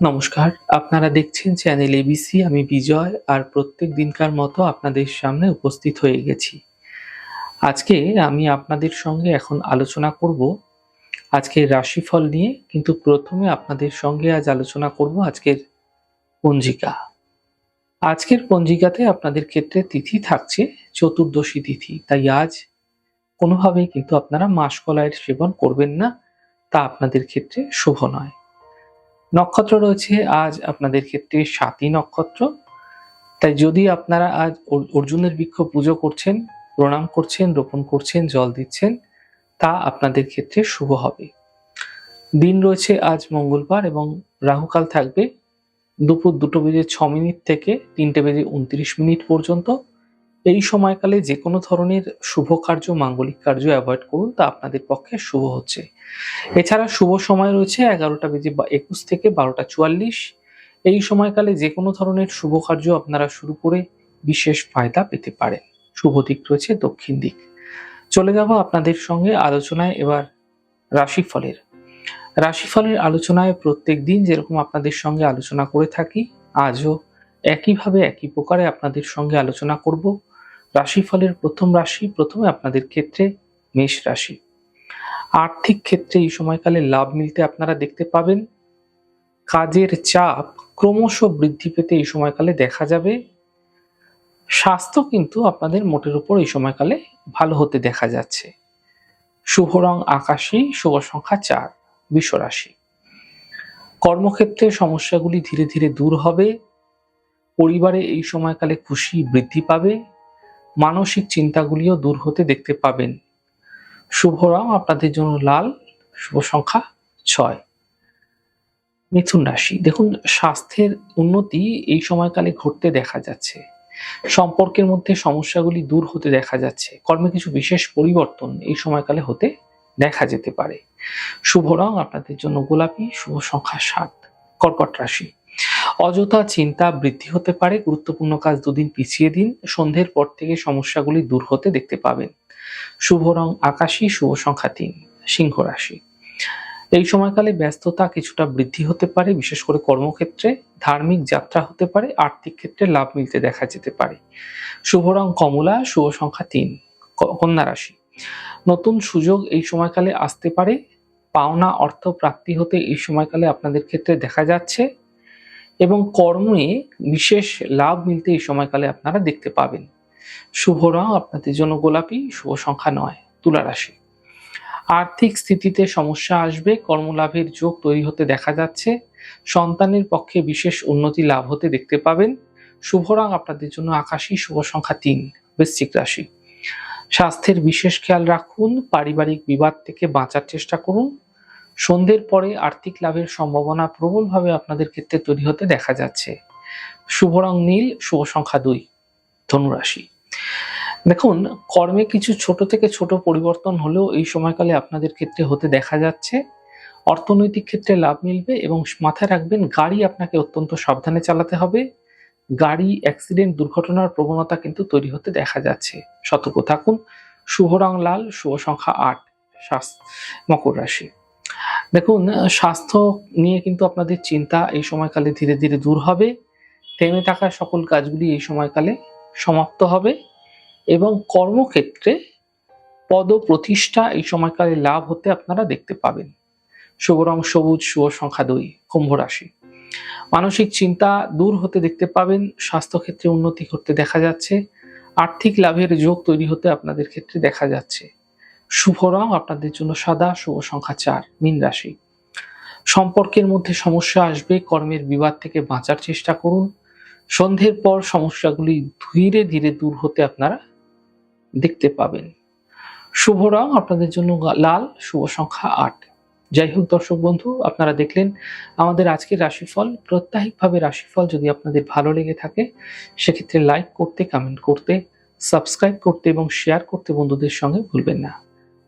নমস্কার, আপনারা দেখছেন চ্যানেল এবিসি আমি বিজয়, আর প্রত্যেক দিনকার মতো আপনাদের সামনে উপস্থিত হয়ে গেছি। আজকে আমি আপনাদের সঙ্গে এখন আলোচনা করব আজকের রাশিফল নিয়ে, কিন্তু প্রথমে আপনাদের সঙ্গে আজ আলোচনা করব আজকের পঞ্জিকা। আজকের পঞ্জিকাতে আপনাদের ক্ষেত্রে তিথি থাকছে চতুর্দশী তিথি, তাই আজ কোনোভাবেই কিন্তু আপনারা মাসকলাইয়ের সেবন করবেন না, তা আপনাদের ক্ষেত্রে শুভ নয়। নক্ষত্র রয়েছে, আজ আপনাদের ক্ষেত্রে সাতই নক্ষত্র। তাই যদি আপনারা আজ অর- অর্জুনের বৃক্ষ পুজো করছেন, প্রণাম করছেন, রোপণ করছেন, জল দিচ্ছেন, তা আপনাদের ক্ষেত্রে শুভ হবে। দিন রয়েছে আজ মঙ্গলবার এবং রাহুকাল থাকবে দুপুর দুটো বেজে ছ মিনিট থেকে তিনটে বেজে উনত্রিশ মিনিট পর্যন্ত। এই সময়কালে যে কোনো ধরনের শুভ কার্য, মাঙ্গলিক কার্য অ্যাভয়েড করুন, তা আপনাদের পক্ষে শুভ হচ্ছে। এছাড়া শুভ সময় রয়েছে এগারোটা বেজে একুশ থেকে বারোটা চুয়াল্লিশ। এই সময়কালে যে কোনো ধরনের শুভ কার্য আপনারা শুরু করে বিশেষ ফায়দা পেতে পারেন। শুভ দিক রয়েছে দক্ষিণ দিক। চলে যাব আপনাদের সঙ্গে আলোচনায় এবার রাশিফলের। রাশিফলের আলোচনায় প্রত্যেক দিন যেরকম আপনাদের সঙ্গে আলোচনা করে থাকি, আজও একইভাবে একই প্রকারে আপনাদের সঙ্গে আলোচনা করব। রাশিফলের প্রথম রাশি প্রথমে আপনাদের ক্ষেত্রে মেষ রাশি। আর্থিক ক্ষেত্রে এই সময়কালে লাভ মিলতে আপনারা দেখতে পাবেন। কাজের চাপ ক্রমশ বৃদ্ধি পেতে এই সময়কালে দেখা যাবে। স্বাস্থ্য কিন্তু আপনাদের মোটের উপর এই সময়কালে ভালো হতে দেখা যাচ্ছে। শুভ রং আকাশী, শুভ সংখ্যা চার, বিশ্ব রাশি। কর্মক্ষেত্রে সমস্যাগুলি ধীরে ধীরে দূর হবে। পরিবারে এই সময়কালে খুশি বৃদ্ধি পাবে। মানসিক চিন্তাগুলিও দূর হতে দেখতে পাবেন। শুভ রং আপনাদের জন্য লাল। শুভ সংখ্যা ছয়। মিথুন রাশি, দেখুন, স্বাস্থ্যের উন্নতি এই সময়কালে ঘটতে দেখা যাচ্ছে। সম্পর্কের মধ্যে সমস্যাগুলি দূর হতে দেখা যাচ্ছে। কর্মে কিছু বিশেষ পরিবর্তন এই সময়কালে হতে দেখা যেতে পারে। শুভ রং আপনাদের জন্য গোলাপি। শুভ সংখ্যা সাত। কর্কট রাশি অযথা চিন্তা বৃদ্ধি হতে পারে। গুরুত্বপূর্ণ কাজ দুদিন পিছিয়ে দিন। সন্ধ্যের পর থেকে সমস্যাগুলি দূর হতে দেখতে পাবেন। শুভ রং আকাশী, শুভ সংখ্যা তিন, সিংহ রাশি। এই সময়কালে ব্যস্ততা কিছুটা বৃদ্ধি হতে পারে, বিশেষ করে কর্মক্ষেত্রে। ধার্মিক যাত্রা হতে পারে, আর্থিক ক্ষেত্রে লাভ মিলতে দেখা যেতে পারে। শুভ রং কমলা, শুভ সংখ্যা তিন কন্যা রাশি। নতুন সুযোগ এই সময়কালে আসতে পারে। পাওনা অর্থ প্রাপ্তি হতে এই সময়কালে আপনাদের ক্ষেত্রে দেখা যাচ্ছে। এবং কর্মে বিশেষ লাভ মিলতে এই সময়কালে আপনারা দেখতে পাবেন। শুভ রং আপনাদের জন্য গোলাপি, শুভ সংখ্যা নয়, তুলা রাশি। আর্থিক স্থিতিতে সমস্যা আসবে, কর্মলাভের যোগ তৈরি হতে দেখা যাচ্ছে। সন্তানের পক্ষে বিশেষ উন্নতি লাভ হতে দেখতে পাবেন। শুভ রং আপনাদের জন্য আকাশী, শুভ সংখ্যা তিন, বৃশ্চিক রাশি। স্বাস্থ্যের বিশেষ খেয়াল রাখুন, পারিবারিক বিবাদ থেকে বাঁচার চেষ্টা করুন। সন্ধ্যের পরে আর্থিক লাভের সম্ভাবনা প্রবলভাবে আপনাদের ক্ষেত্রে তৈরি হতে দেখা যাচ্ছে। শুভ রং নীল, শুভ সংখ্যা দুই, ধনুরাশি। দেখুন, কর্মে কিছু ছোট থেকে ছোট পরিবর্তন হলেও এই সময়কালে আপনাদের ক্ষেত্রে হতে দেখা যাচ্ছে। অর্থনৈতিক ক্ষেত্রে লাভ মিলবে এবং মাথায় রাখবেন, গাড়ি আপনাকে অত্যন্ত সাবধানে চালাতে হবে। গাড়ি অ্যাক্সিডেন্ট দুর্ঘটনার প্রবণতা কিন্তু তৈরি হতে দেখা যাচ্ছে। সতর্ক থাকুন। শুভ রং লাল, শুভ সংখ্যা আট মকর রাশি। দেখুন স্বাস্থ্য নিয়ে কিন্তু আপনাদের চিন্তা এই সময়কালে ধীরে ধীরে দূর হবে। থেমে থাকা সকল কাজগুলি এই সময়কালে সমাপ্ত হবে এবং কর্মক্ষেত্রে পদ প্রতিষ্ঠা এই সময়কালে লাভ হতে আপনারা দেখতে পাবেন। শুভ রং সবুজ, শুভ সংখ্যা দুই, কুম্ভ রাশি। মানসিক চিন্তা দূর হতে দেখতে পাবেন, স্বাস্থ্যক্ষেত্রে উন্নতি করতে দেখা যাচ্ছে, আর্থিক লাভের যোগ তৈরি হতে আপনাদের ক্ষেত্রে দেখা যাচ্ছে। শুভ রং আপনাদের জন্য সাদা, শুভ সংখ্যা চার, মীন রাশি। সম্পর্কের মধ্যে সমস্যা আসবে, কর্মের বিবাদ থেকে বাঁচার চেষ্টা করুন। সন্ধ্যের পর সমস্যাগুলি ধীরে ধীরে দূর হতে আপনারা দেখতে পাবেন। শুভ রং আপনাদের জন্য লাল, শুভ সংখ্যা আট। যাই হোক দর্শক বন্ধু, আপনারা দেখলেন আমাদের আজকের রাশিফল। প্রত্যাহিকভাবে রাশিফল যদি আপনাদের ভালো লেগে থাকে, সেক্ষেত্রে লাইক করতে কমেন্ট করতে সাবস্ক্রাইব করতে এবং শেয়ার করতে বন্ধুদের সঙ্গে ভুলবেন না।